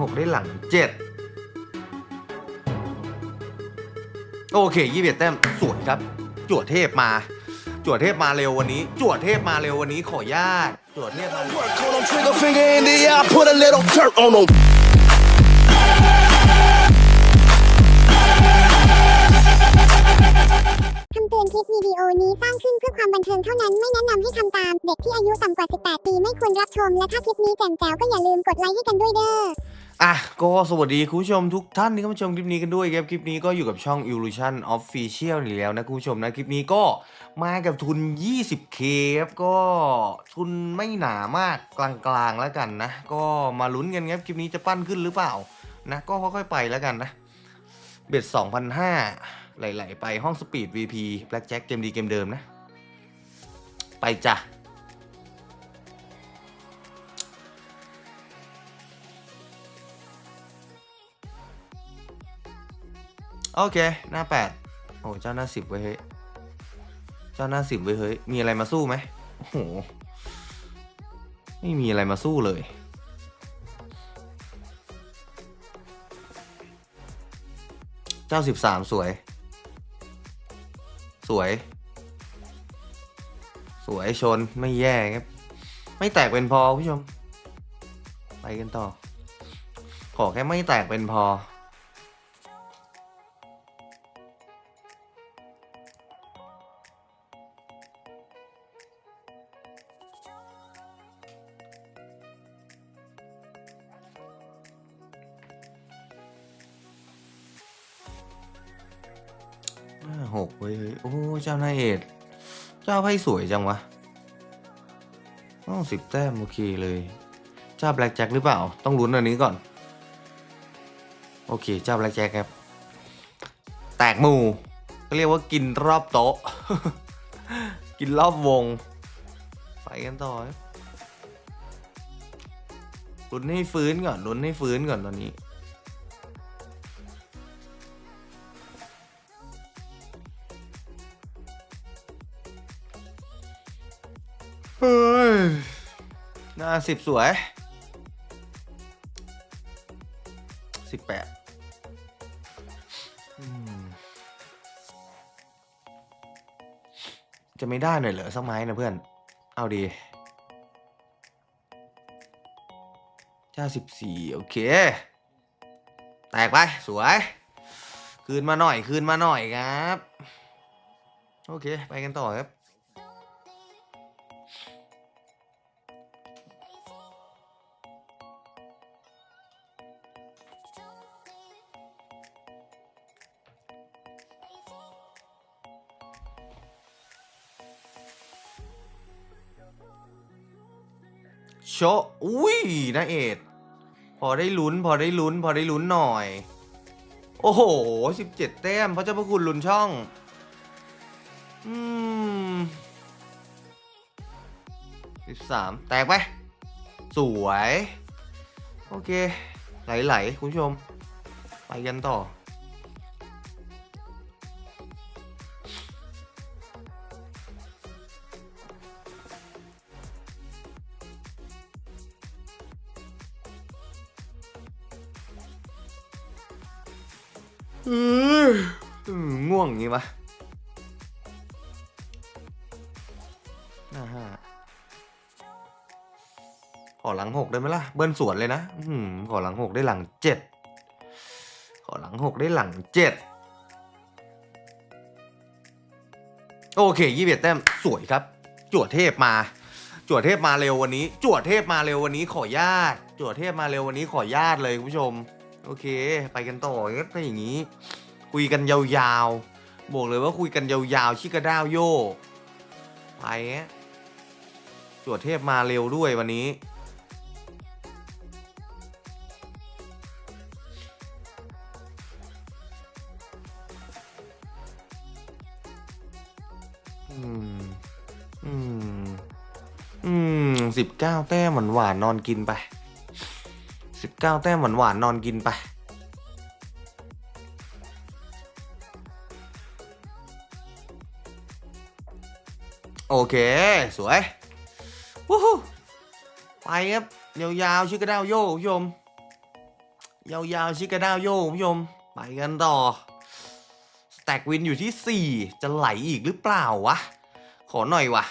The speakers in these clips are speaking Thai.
หกได้หลังเจ็ดโอเคยี่สิบเอ็ดแต้มสวยครับ จวดเทพมา จวดเทพมาเร็ววันนี้ จวดเทพมาเร็ววันนี้ขอญาตจวดเทพมาเร็ว Work on 'em, trigger finger in the air, put a little dirt on 'em. คำเตือนคลิปวิดีโอนี้สร้างขึ้นเพื่อความบันเทิงเท่านั้นไม่แนะนำให้ทำตาม เด็กที่อายุต่ำกว่า 18 ปีไม่ควรรับชม และถ้าคลิปนี้แจ่มแจ๋วก็อย่าลืมกดไลค์ให้กันด้วยเด้อ อะก็สวัสดีคุณผู้ชมทุกท่านที่เข้ามาชมคลิปนี้กันด้วยครับคลิปนี้ก็อยู่กับช่อง Illusion Official อีกแล้วนะคุณผู้ชมนะ คลิปนี้ก็มากับทุน 20k ครับก็ทุนไม่หนามากกลางๆแล้วกันนะ ก็มาลุ้นกันครับคลิปนี้จะปั้นขึ้นหรือเปล่านะ ก็ค่อยๆไปแล้วกันนะ เบ็ด2,500ไหลๆไปห้องสปีด VP Black Jack เกมดีเกมเดิมนะ ไปจ้ะ โอเค หน้าแปดโอ้เจ้าหน้าสิบไว้เฮ้ย เจ้าหน้าสิบไว้เฮ้ย มีอะไรมาสู้ไหมโอ้โห ไม่มีอะไรมาสู้เลย เจ้าสิบสามสวย สวย สวยชนไม่แย่ครับ ไม่แตกเป็นพอผู้ชม ไปกันต่อ ขอแค่ไม่แตกเป็นพอ หกเฮ้ยโอ้เจ้าน้าเอ็ดเจ้าไพ่สวยจังวะอ๋อสิบแต้มโอเคเลย เจ้าแบล็กแจ็คหรือเปล่า ต้องลุ้นอันนี้ก่อน โอเค เจ้าแบล็กแจ็คครับ แตกหมู่ก็เรียกว่ากินรอบโต๊ะ กินรอบวง ไปกันต่อลุ้นให้ฟื้นก่อนลุ้นให้ฟื้นก่อนตอนนี้ หน้าสิบสวยสิบแปดจะไม่ได้หน่อยเหรอสักไม้นะเพื่อน เอาดีเจ้าสิบสี่โอเค แตกไป สวย คืนมาหน่อย คืนมาหน่อยครับ โอเค ไปกันต่อครับ โชอุ้ยนะเอ็ดพอได้ลุ้น พอได้ลุ้น พอได้ลุ้นหน่อย โอ้โหสิบเจ็ดแต้มพระเจ้าพระคุณลุ้นช่อง อืมสิบสามแตกไป สวย โอเค ไหลๆ คุณผู้ชม ไปกันต่อ อืมอืมง่วงอย่างงี้ปะหน้าห้าขอหลังหกได้ไหมล่ะ เบิ้ลสวนเลยนะอืมขอหลังหกได้หลังเจ็ดขอหลังหกได้หลังเจ็ดโอเคยี่สิบเอ็ดแต้มสวยครับจวดเทพมาจวดเทพมาเร็ววันนี้จวดเทพมาเร็ววันนี้ขอญาตจวดเทพมาเร็ววันนี้ขอญาตเลยคุณผู้ชม โอเค ไปกันต่อครับถ้าอย่างนี้ คุยกันยาวๆบอกเลยว่าคุยกันยาวๆชิกระด้าวโยไปฮะจวดเทพมาเร็วด้วยวันนี้อืมอืมอืมสิบเก้าแต้มหวานหวานๆนอนกินไป สิบเก้าแต้มหวานหวานๆนอนกินไป โอเค สวยวู้ฮู้ไปครับ ยาวๆชื่อกระดาวโยคุณผู้ชม ยาวๆชิกาดาวโยคุณผู้ชม ไปกันต่อสแต็กวินอยู่ที่ 4 จะไหลอีกหรือเปล่าวะ ขอหน่อยวะ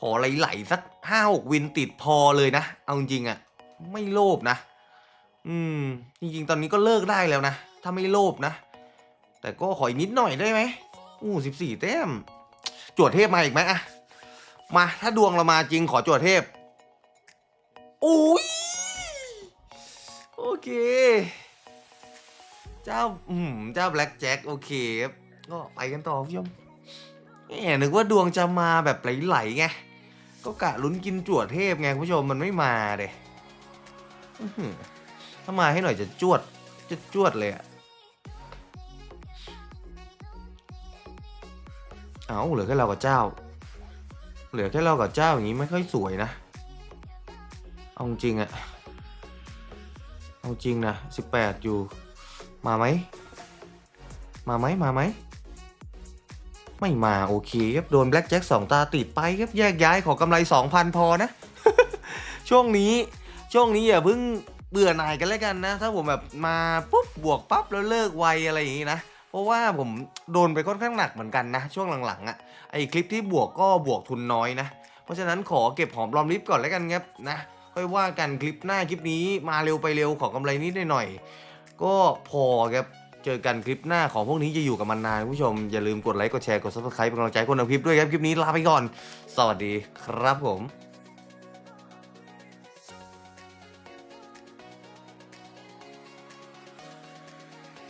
ขอไหลๆสักห้าหกวินติดพอเลยนะ เอาจริงอะไม่โลภนะ อืม จริงๆ ตอนนี้ก็เลิกได้แล้วนะ ถ้าไม่โลภนะ แต่ก็ขออีกนิดหน่อยได้ไหมอู้สิบสี่แต้ม จวดเทพมาอีกไหมอะมา ถ้าดวงเรามาจริงขอจวดเทพอุ้ยโอเค เจ้า อืม เจ้าแบล็กแจ็คโอเคครับก็ไปกันต่อคุณผู้ชมแหมนึกว่าดวงจะมาแบบไหลๆไง ก็กะลุ้นกินจวดเทพไงคุณผู้ชมมันไม่มาเด้อ ถ้ามาให้หน่อยจะจวดจะจวดเลยอะเอาเหลือแค่เรากับเจ้า เหลือแค่เรากับเจ้าอย่างนี้ไม่ค่อยสวยนะ เอาจริงอะเอาจริงนะสิบแปดอยู่ มาไหม มาไหมมาไหม ไม่มาโอเคครับโดนแบล็กแจ็คสองตาติดไปครับแยกย้ายขอกำไรสองพันพอนะ ช่วงนี้ช่วงนี้อย่าเพิ่ง บื่อหน่ายกันแล้วกันนะ ถ้าผมแบบมาปุ๊บบวกปั๊บแล้วเลิกไวอะไรอย่างนี้นะ เพราะว่าผมโดนไปค่อนข้างหนักเหมือนกันนะ ช่วงหลังๆอะ่ะไอคลิปที่บวกก็บวกทุนน้อยนะ เพราะฉะนั้นขอเก็บหอมรอมริบก่อนแล้วกันครับนะค่อยว่ากันคลิปหน้าคลิปนี้มาเร็วไปเร็วของกำไรนิดหน่อยก็พอครับเจอกันคลิปหน้าของพวกนี้จะอยู่กับมันนานผู้ชม อย่าลืมกดไลค์กดแชร์กด subscribe เป็นกำลังใจคนทำคลิปด้วยครับ คลิปนี้ลาไปก่อน สวัสดีครับผม